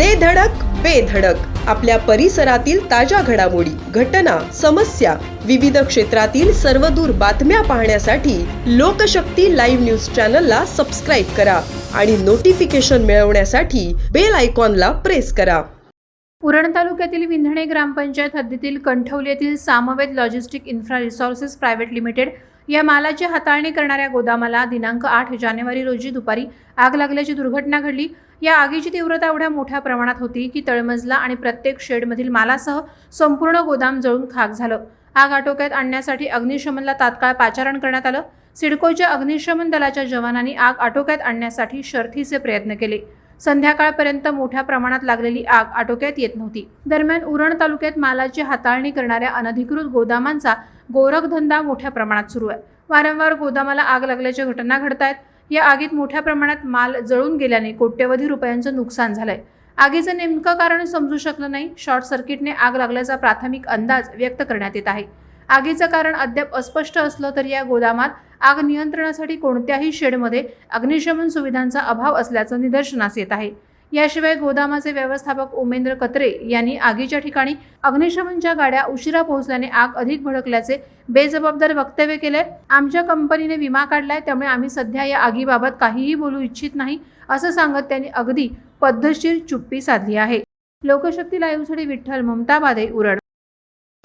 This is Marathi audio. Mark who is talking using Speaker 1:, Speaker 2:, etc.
Speaker 1: दे धडक बेधडक आपल्या परिसरातील ताज्या घडामोडी घटना समस्या विविध क्षेत्रातील सर्वदूर बातम्या पाहण्यासाठी लोकशक्ती लाईव्ह न्यूज चॅनलला सबस्क्राईब करा आणि नोटिफिकेशन मिळवण्यासाठी बेल आयकॉनला प्रेस करा.
Speaker 2: उरण तालुक्यातील विंधणे ग्रामपंचायत हद्दीतील कंठवली येथील Samved logistic infra resources private limited या मालाची हाताळणी करणाऱ्या गोदामाला दिनांक आठ जानेवारी रोजी दुपारी आग लागल्याची दुर्घटना घडली. या आगीची तीव्रता एवढ्या मोठ्या प्रमाणात होती की तळमजला आणि प्रत्येक शेडमधील मालासह संपूर्ण गोदाम जळून खाक झालं. आग आटोक्यात आणण्यासाठी अग्निशमनला तात्काळ पाचारण करण्यात आलं. सिडकोच्या अग्निशमन दलाच्या जवानांनी आग आटोक्यात आणण्यासाठी शर्थीचे प्रयत्न केले. संध्याकाळपर्यंत मोठ्या प्रमाणात लागलेली आग आटोक्यात येत नव्हती. दरम्यान उरण तालुक्यात मालाची हाताळणी करणाऱ्या अनधिकृत गोदामांचा गोरखधंदा मोठ्या प्रमाणात सुरू आहे. वारंवार गोदामाला आग लागल्याच्या घटना घडत आहेत या आगीत मोठ्या प्रमाणात माल जळून गेल्याने कोट्यवधी रुपयांचं नुकसान झालंय. आगीचं नेमकं कारण समजू शकलं नाही. शॉर्ट सर्किटने आग लागल्याचा प्राथमिक अंदाज व्यक्त करण्यात येत आहे. आगीचं कारण अद्याप अस्पष्ट असलं तरी या गोदामात आग नियंत्रणासाठी कोणत्याही शेडमध्ये अग्निशमन सुविधांचा अभाव असल्याचं निदर्शनास येत आहे. याशिवाय गोदामाचे व्यवस्थापक उमेंद्र कत्रे यांनी आगीच्या ठिकाणी अग्निशमनच्या गाड्या उशिरा पोहोचल्याने आग अधिक भडकल्याचे बेजबाबदार वक्तव्य केले आमच्या कंपनीने विमा काढलाय त्यामुळे आम्ही सध्या या आगीबाबत काहीही बोलू इच्छित नाही असं सांगत त्यांनी अगदी पद्धतशीर चुप्पी साधली आहे. लोकशक्ती लाईव्हसाठी विठ्ठल ममताबादे उरण.